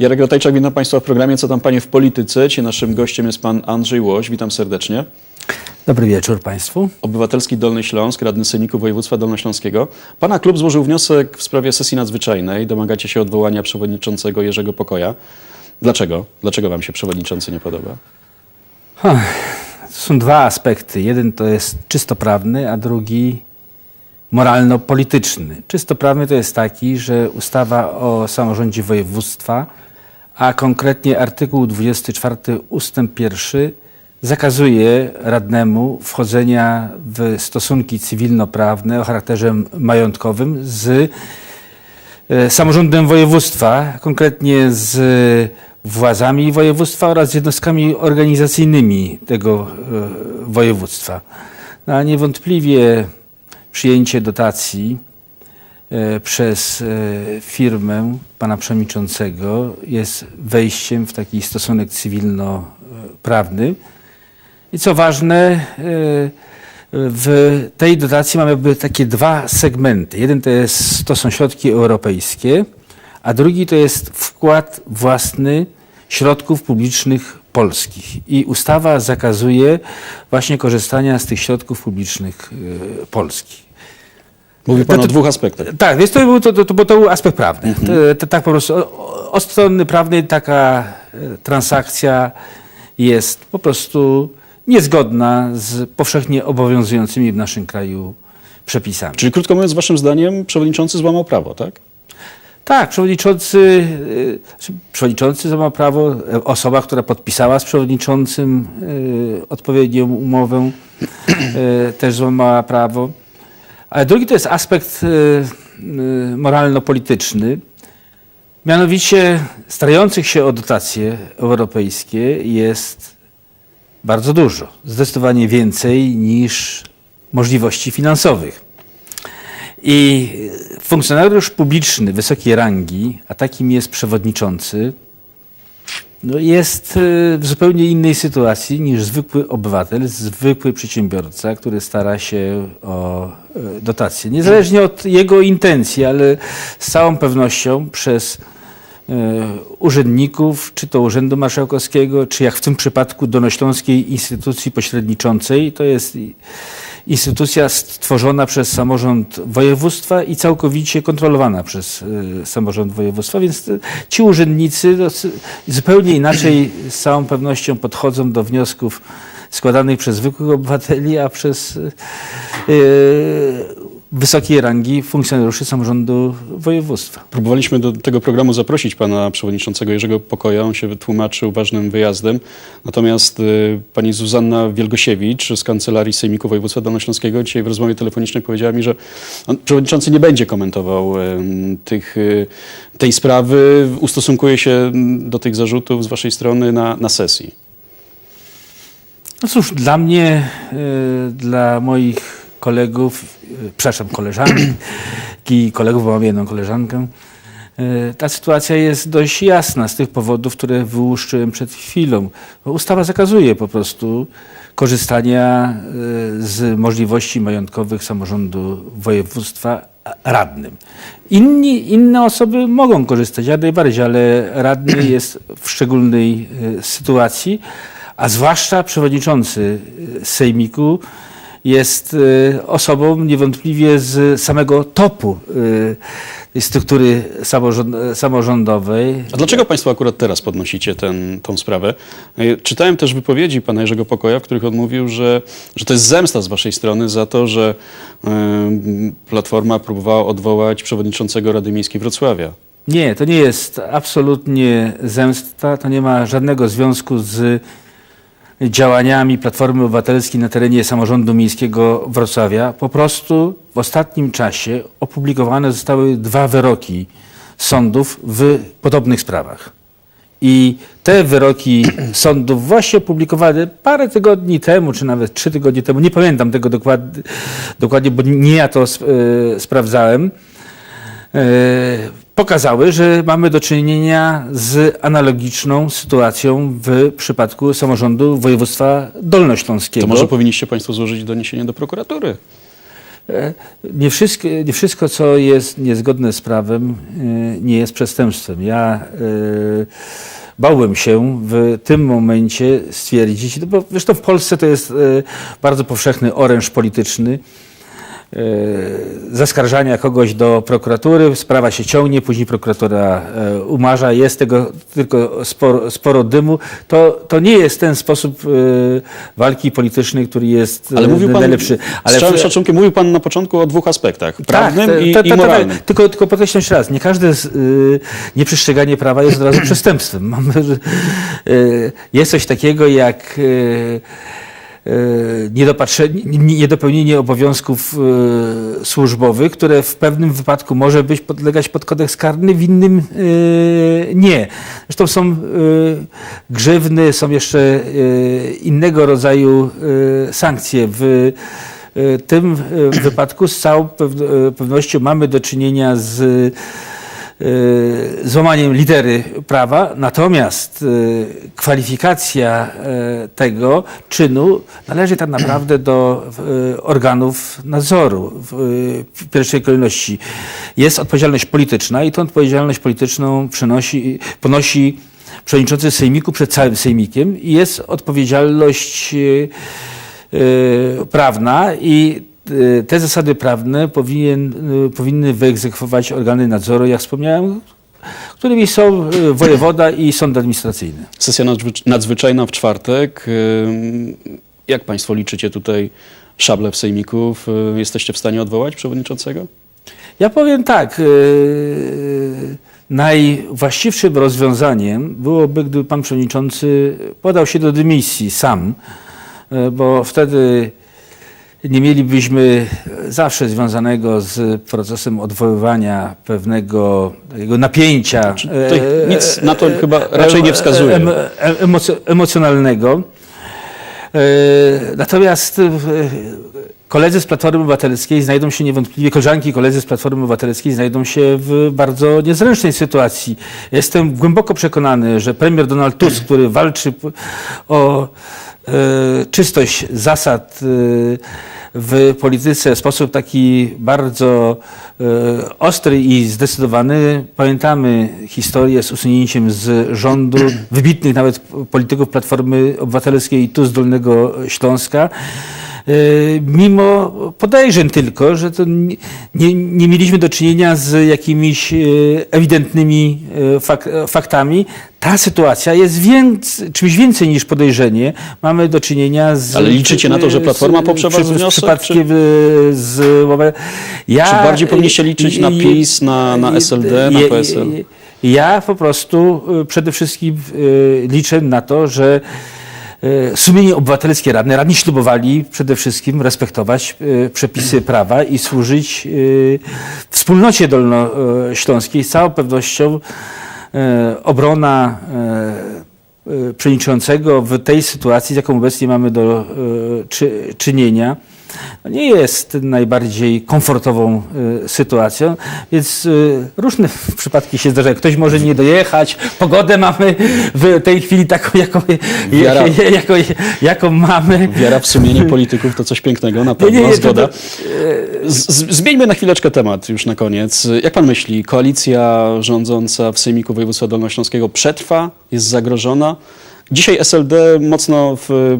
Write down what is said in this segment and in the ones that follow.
Jarek Ratajczak, witam Państwa w programie Co tam Panie w polityce. Dzisiaj naszym gościem jest Pan Andrzej Łoś. Witam serdecznie. Dobry wieczór Państwu. Obywatelski Dolny Śląsk, radny Sejmiku Województwa Dolnośląskiego. Pana klub złożył wniosek w sprawie sesji nadzwyczajnej. Domagacie się odwołania przewodniczącego Jerzego Pokoja. Dlaczego? Dlaczego Wam się przewodniczący nie podoba? To są dwa aspekty. Jeden to jest czysto prawny, a drugi moralno-polityczny. Czysto prawny to jest taki, że ustawa o samorządzie województwa, a konkretnie artykuł 24 ustęp 1 zakazuje radnemu wchodzenia w stosunki cywilnoprawne o charakterze majątkowym z e, samorządem województwa, konkretnie z władzami województwa oraz jednostkami organizacyjnymi tego e, województwa. No, a niewątpliwie przyjęcie dotacji przez e, firmę pana przewodniczącego jest wejściem w taki stosunek cywilno-prawny. I co ważne, e, w tej dotacji mamy jakby takie dwa segmenty. Jeden to, jest, to są środki europejskie, a drugi to jest wkład własny środków publicznych polskich. I ustawa zakazuje właśnie korzystania z tych środków publicznych e, polskich. Mówi Pan To- o to- dwóch aspektach. Tak, więc to był, to, to, to, bo to był aspekt prawny. To, to, tak po prostu o- od strony prawnej taka e, transakcja jest po prostu niezgodna z powszechnie obowiązującymi w naszym kraju przepisami. Czyli krótko mówiąc, Waszym zdaniem przewodniczący złamał prawo, tak? Tak, przewodniczący, y, znaczy przewodniczący ma prawo, e, osoba, która podpisała z przewodniczącym odpowiednią umowę, też złamała prawo. Ale drugi to jest aspekt y, y, moralno-polityczny. Mianowicie starających się o dotacje europejskie jest bardzo dużo. Zdecydowanie więcej niż możliwości finansowych. I funkcjonariusz publiczny wysokiej rangi, a takim jest przewodniczący, no jest e, w zupełnie innej sytuacji niż zwykły obywatel, zwykły przedsiębiorca, który stara się o e, dotacje. Niezależnie od jego intencji, ale z całą pewnością przez e, urzędników, czy to Urzędu Marszałkowskiego, czy jak w tym przypadku Donośląskiej Instytucji Pośredniczącej, to jest instytucja stworzona przez samorząd województwa i całkowicie kontrolowana przez y, samorząd województwa, więc y, ci urzędnicy zupełnie inaczej z całą pewnością podchodzą do wniosków składanych przez zwykłych obywateli, a przez y, wysokiej rangi funkcjonariuszy samorządu województwa. Próbowaliśmy do tego programu zaprosić pana przewodniczącego Jerzego Pokoja. On się wytłumaczył ważnym wyjazdem. Natomiast y, pani Zuzanna Wielgosiewicz z Kancelarii Sejmiku Województwa Dolnośląskiego dzisiaj w rozmowie telefonicznej powiedziała mi, że on, przewodniczący nie będzie komentował em, tych, y, tej sprawy. Ustosunkuje się do tych zarzutów z waszej strony na, na sesji. No cóż, dla mnie, y, dla moich kolegów, y, przepraszam, koleżanek i kolegów, bo mam jedną koleżankę, y, ta sytuacja jest dość jasna z tych powodów, które wyłuszczyłem przed chwilą. Ustawa zakazuje po prostu korzystania y, z możliwości majątkowych samorządu województwa radnym. Inni, inne osoby mogą korzystać, jak najbardziej, ale radny jest w szczególnej sytuacji, a zwłaszcza przewodniczący Sejmiku jest y, osobą niewątpliwie z samego topu y, tej struktury samorząd, samorządowej. A dlaczego Państwo akurat teraz podnosicie ten, tą sprawę? Y, Czytałem też wypowiedzi pana Jerzego Pokoja, w których on mówił, że, że to jest zemsta z waszej strony za to, że y, Platforma próbowała odwołać przewodniczącego Rady Miejskiej Wrocławia. Nie, to nie jest absolutnie zemsta, to nie ma żadnego związku z działaniami Platformy Obywatelskiej na terenie samorządu miejskiego Wrocławia. Po prostu w ostatnim czasie opublikowane zostały dwa wyroki sądów w podobnych sprawach. I te wyroki sądów właśnie opublikowane parę tygodni temu, czy nawet trzy tygodnie temu, nie pamiętam tego dokładnie, bo nie ja to sp- e, sprawdzałem, e, pokazały, że mamy do czynienia z analogiczną sytuacją w przypadku samorządu województwa dolnośląskiego. To może powinniście Państwo złożyć doniesienie do prokuratury. e, nie wszystko, nie wszystko, co jest niezgodne z prawem, e, nie jest przestępstwem. Ja e, bałbym się w tym momencie stwierdzić, no bo zresztą w Polsce to jest bardzo powszechny oręż polityczny, zaskarżania kogoś do prokuratury, sprawa się ciągnie, później prokuratura e, umarza, jest tego tylko sporo, sporo dymu. To, to nie jest ten sposób e, walki politycznej, który jest Ale e, mówił pan, najlepszy. z całym w- szacunkiem, mówił pan na początku o dwóch aspektach. Prawnym tak, i, moralnym. Tylko, tylko podkreślam jeszcze raz, nie każde z, y, nieprzestrzeganie prawa jest od razu przestępstwem. Mamy, y, jest coś takiego jak y, niedopełnienie obowiązków y, służbowych, które w pewnym wypadku może być podlegać pod kodeks karny, w innym y, nie. Zresztą są grzywny, są jeszcze innego rodzaju sankcje. W tym wypadku z całą pew- pewnością mamy do czynienia z złamaniem litery prawa, natomiast y, kwalifikacja y, tego czynu należy tak naprawdę do y, organów nadzoru w, y, pierwszej kolejności. Jest odpowiedzialność polityczna i tą odpowiedzialność polityczną przynosi, ponosi przewodniczący Sejmiku przed całym Sejmikiem i jest odpowiedzialność y, y, prawna i y, te zasady prawne powinien, y, powinny wyegzekwować organy nadzoru, jak wspomniałem, którymi są y, wojewoda i sąd administracyjny. Sesja nadzwy- nadzwyczajna w czwartek. Jak państwo liczycie tutaj szable w sejmików? Y, Jesteście w stanie odwołać przewodniczącego? Ja powiem tak. Najwłaściwszym rozwiązaniem byłoby, gdyby pan przewodniczący podał się do dymisji sam, bo wtedy nie mielibyśmy zawsze związanego z procesem odwoływania pewnego napięcia. tutaj e, nic na to e, chyba raczej nie wskazuje. em- em- emoc- emocjonalnego. E, Natomiast e, koledzy z Platformy Obywatelskiej znajdą się niewątpliwie, koleżanki i koledzy z Platformy Obywatelskiej znajdą się w bardzo niezręcznej sytuacji. Jestem głęboko przekonany, że premier Donald Tusk, który walczy o e, czystość zasad e, w polityce w sposób taki bardzo e, ostry i zdecydowany. Pamiętamy historię z usunięciem z rządu wybitnych nawet polityków Platformy Obywatelskiej tu z Dolnego Śląska. E, Mimo podejrzeń tylko, że to nie, nie, mieliśmy do czynienia z jakimiś e, ewidentnymi e, fak, faktami. Ta sytuacja jest więc, czymś więcej niż podejrzenie. Mamy do czynienia z... Ale liczycie na to, że Platforma poprze wasz wniosek, przypadkiem e, z... Ja, Czy bardziej powinniście liczyć na PiS, na- na SLD, na PSL? Ja po prostu e, przede wszystkim e, liczę na to, że sumienie obywatelskie radne, radni ślubowali przede wszystkim respektować przepisy prawa i służyć wspólnocie dolnośląskiej. Z całą pewnością obrona e, e, przewodniczącego w tej sytuacji, z jaką obecnie mamy do e, czy, czynienia, nie jest najbardziej komfortową e, sytuacją, więc e, różne przypadki się zdarzają. Ktoś może nie dojechać, pogodę mamy w tej chwili taką, jaką, Wiara. jaką, jaką mamy. Wiara w sumienie polityków to coś pięknego, na pewno, nie, nie, zgoda. to- Z, z- zmieńmy na chwileczkę temat już na koniec. Jak pan myśli, koalicja rządząca w Sejmiku Województwa Dolnośląskiego przetrwa, jest zagrożona? Dzisiaj SLD mocno w,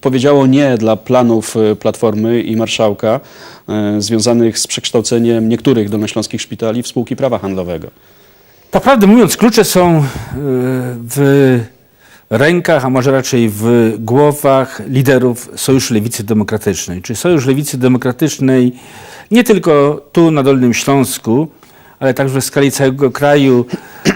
powiedziało nie dla planów y, Platformy i Marszałka y, związanych z przekształceniem niektórych dolnośląskich szpitali w spółki prawa handlowego. Tak prawdę mówiąc, klucze są e, w rękach, a może raczej w głowach liderów Sojuszu Lewicy Demokratycznej. Czy Sojusz Lewicy Demokratycznej nie tylko tu na Dolnym Śląsku, ale także w skali całego kraju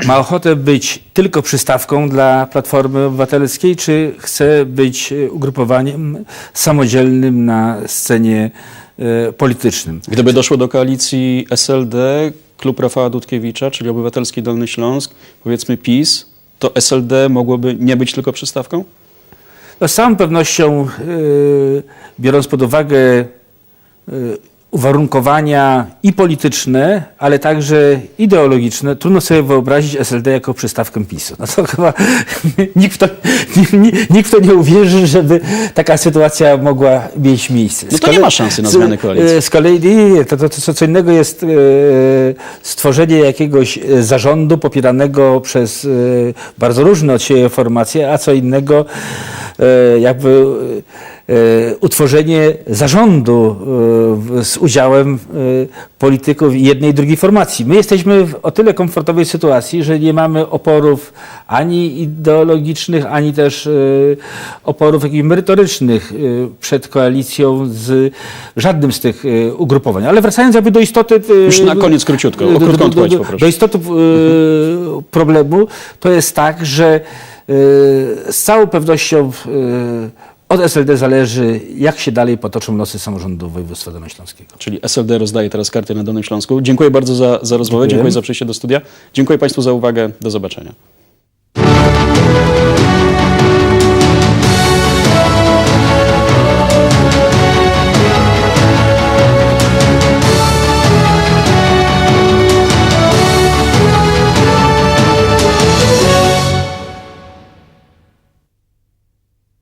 ma ochotę być tylko przystawką dla Platformy Obywatelskiej, czy chce być e, ugrupowaniem samodzielnym na scenie e, politycznym? Gdyby doszło do koalicji SLD, klub Rafała Dudkiewicza, czyli Obywatelski Dolny Śląsk, powiedzmy PiS, to SLD mogłoby nie być tylko przystawką? No, z całą pewnością, yy, biorąc pod uwagę uwarunkowania i polityczne, ale także ideologiczne, trudno sobie wyobrazić SLD jako przystawkę PiSu. No to chyba nikt w to, nikt, w to nie uwierzy, żeby taka sytuacja mogła mieć miejsce. No to nie kolei- ma szansy na zmianę koalicji. e, Z kolei nie, to, to, to co- innego jest e, stworzenie jakiegoś e, zarządu popieranego przez bardzo różne od siebie formacje, a co innego jakby utworzenie zarządu e, z udziałem e, polityków jednej i drugiej formacji. My jesteśmy w o tyle komfortowej sytuacji, że nie mamy oporów ani ideologicznych, ani też e, oporów jakichś merytorycznych e, przed koalicją z żadnym z tych e, ugrupowań. Ale wracając jakby do istoty... e, Już na koniec króciutko, o krótką odpowiedź poproszę. Do istoty e, problemu to jest tak, że e, z całą pewnością e, od SLD zależy, jak się dalej potoczą losy samorządu województwa dolnośląskiego. Czyli SLD rozdaje teraz karty na Dolnym Śląsku. Dziękuję bardzo za, za rozmowę, Dziękuję. dziękuję za przyjście do studia. Dziękuję Państwu za uwagę. Do zobaczenia.